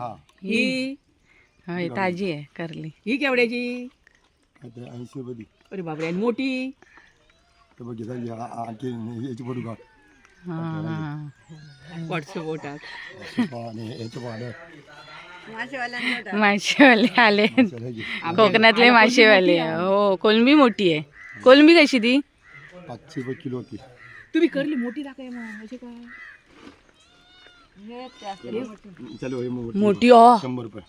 हा. ही होय ताजी आहे करली. ही केवड्याची आता ऐंशी मध्ये. अरे बापरे आणि मोठी? तर बघ इथं या- आ- आणखी याची फोटो काढ. हा हा. व्हॉट्सअप बोटात. आणि याचं पाहणं. माशेवाले आले. चल हे घे. कोकणातले माशेवाले हो कोलंबी मोठी आहे. कोलंबी कशी ती? पाचशे रुपये किलो होती. तुम्ही करली मोठी मग म्हणजे काय चलो हे मोठी शंभर रुपये.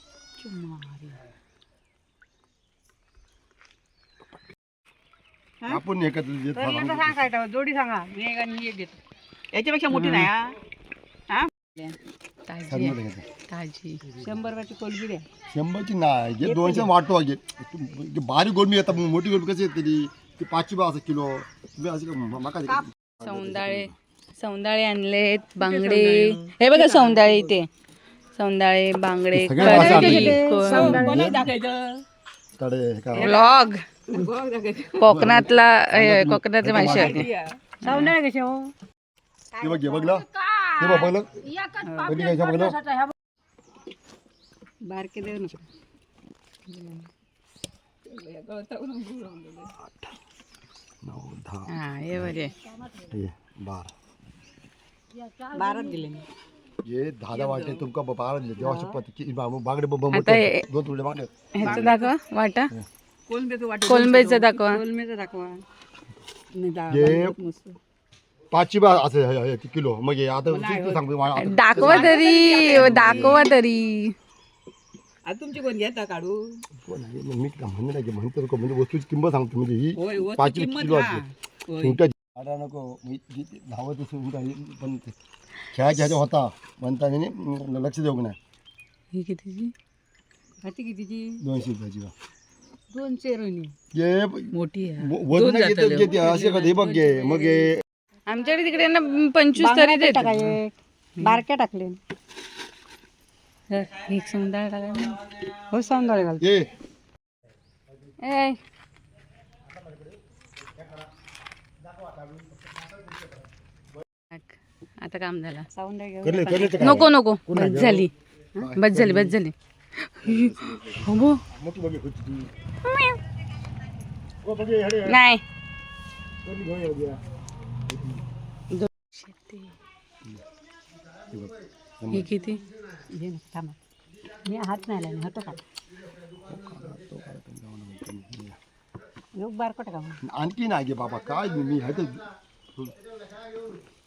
आपण एकत्र देत. जोडी सांगा. मी एक आणि एक घेतो याच्यापेक्षा मोठी नाही हा? ताजी. आहे शंभर रुपयाची कोलबी द्या शंभरची नाही जे दोनशे वाटतो आगे बारीक गोडमी येतात मग मोठी गोडमी कशी येते ती? ती पाचशे बा असं किलो. तुम्ही असं का मका दे. सौंदाळे. सौंदाळे आणलेत बांगडे. हे बघा सौंदाळे इथे. सौंदाळे बांगडे ब्लॉग कोकणातला हे, कोकणातले माशेवाले सौंदर्य कसे हो हे? बघ हे बघलं. हे बघ बघलं. बघितलं याच्या बघलं बारके देऊ नका. हा हे बरे हे बारा. बाराच दिले मी. हे दहा वाटे तुमका ब- बारा दिले देवा शपथ की बा- बांगडे आता हे- दोन तुकडे बांगडे. ह्याचं दाखवा वाटा. कोलंबीचं वाटत कोलंबीचं दाखवा. कोलंबीचं दाखवा. नाही दा- हे. पाचशे बा असं हे- हे- हे किलो. मग हे आता तू सांगतो मला? आता- दाखवा तरी दाखवा तरी. आता तुमची कोण घेता काढू? मग मी काय म्हणलं नाही की म्हणतो. म्हणजे वस्तूची किंमत सांगतो. म्हणजे ही वस्तू पाचशे किंमत किलो हा. असते. होय. सुंटा आडा नको मी जी- धावत असं ही पण ते खेळायच्या ह्याच्या होता. म्हणता नाही, लक्ष देऊ नाही? ही कितीची? खाती कितीची? दोनशे रुपयाची बा. दोनशे रोहिणी ये मोठी आहे. वजन दोन घेते जातले. घेते असे कधी बघ घे मग हे आमच्याकडे तिकडे ना पंचवीस तरी देत बारक्या टाकले. एक सौंदाळ टाका ना. हो सौंदर्य घाल ये. ए आता काम झालं. करले करले तर नको नको. बस झाली. बस झाली बस झाली. हो गो. मोठी बघे होती ती. ओ बघे हडे नाही. करली घेऊन येऊ द्या. हे किती? ना, थांबा. मी हात नाही लावले होतो का? योग बारकट का? मग? आणखी नाही गे बाबा काय मी तर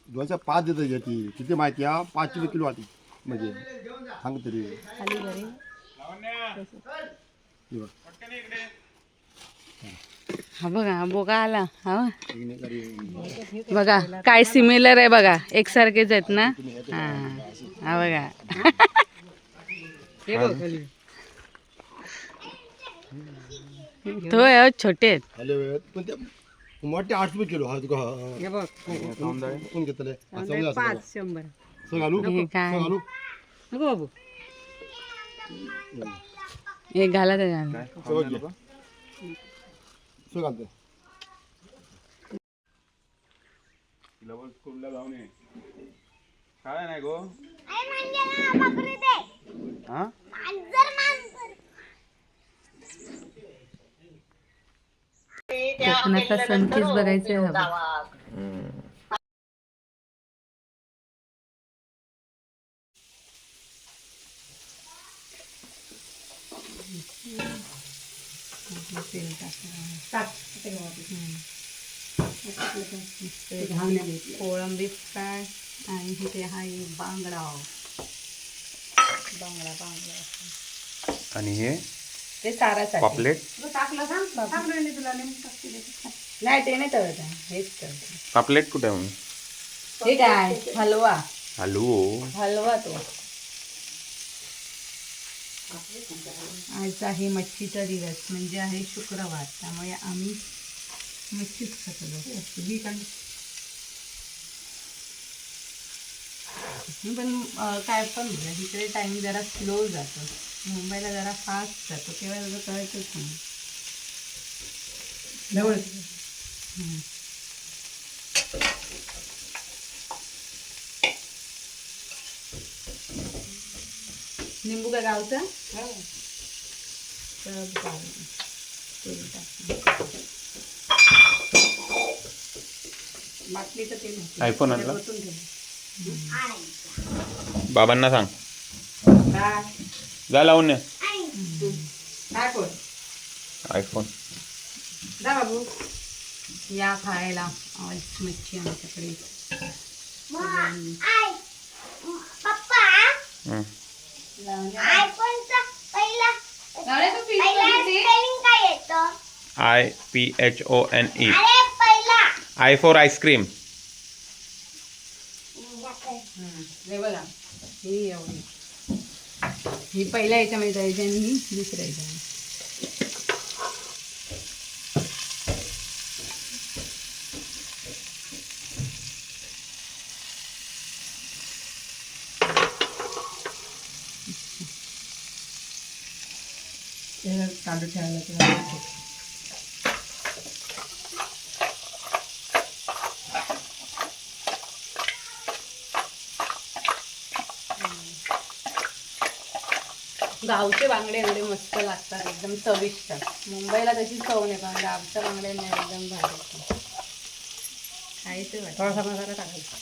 दोनशे पाच देतं घेते किती माहिती आहे? पाचशे रुपये किलो आधी म्हणजे. सांग तरी. खाली हे बघ. हा बघा हा बोगा आला. हा. बघा काय सिमिलर आहे बघा. एकसारखेच आहेत ना? हा. हा बघा. हे तो आहे, अहो, छोटे आहेत. हॅलो पण ते मोठे आठ रुपये किलो हा तुका हे बघ कोण घेतले सौंदर्य पाच शंभर. सो घालू हे काय? घालू नको बाबू. एक घाला त्याच्या घे. घालते काय नाही गो. हा? कोकणातला सनकीच बघायचं आहे हवा. कोळंबी फ्राय आणि इथे हा एक बांगडा. बांगडा बांगडा. आणि हे ते सारासाठी. पापलेट? नाही ते नाही तळत आहे. हेच तळत पापलेट कुठे आहे मग हे काय? हलवा. हॅलो हलवा तो. आज आहे मच्छीचा दिवस म्हणजे आहे शुक्रवार. त्यामुळे आम्ही मच्छीच खातो पण. पण अं, काय पण इकडे टाइम जरा स्लो जातो. मुंबईला जरा फास्ट जातो. तेव्हा त्याचं कळतच नाही. लिंबू का गावचा? बाटलीचं तेल होतं. आयफोन आणला? ओतून ठेव. बाबांना सांग. काय जा लावून आयफोन जा बाबू. या खायला. मच्छी आमच्याकडे. हं. I P H O N E अरे पहिला. आय फॉर आईस्क्रीम हे. बघा. ही एवढी. ही पहिल्या याच्यामध्ये जायची आणि ही दुसऱ्या याच्यामध्ये. काढून ठेवायला तुला गावचे बांगडे एवढे मस्त लागतात एकदम चविष्ट. मुंबईला तशी चव नाही पण गावच्या बांगड्यांना एकदम भारी. खायचे थोडासा मसाला टाकायचा.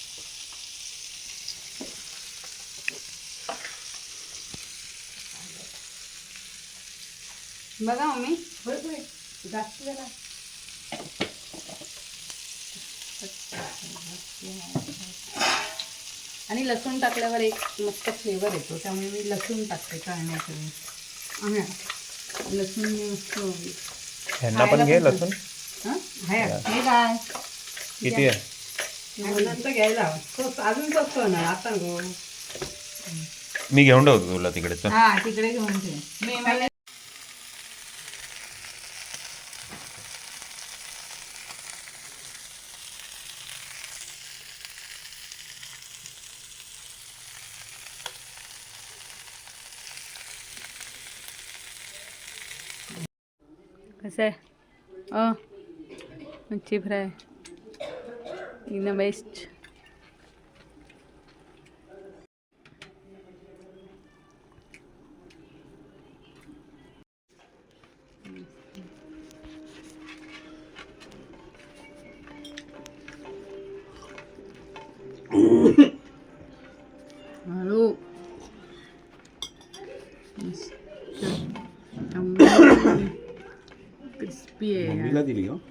बघा मम्मी. बरोबर आहे. जास्त झाला. आणि लसूण टाकल्यावर एक मस्त फ्लेवर येतो. त्यामुळे मी लसूण टाकते आम्ही लसूण मस्त ह्यांना पण घे लसूण. काय? किती आहे? नंतर घ्यायला अजून स्वस्त होणार आता गो. मी घेऊन ठेवतो तुला तिकडे चल. हा तिकडे घेऊन ठेव. मे महिन्यात कसं आहे अ मच्छी फ्राय diría.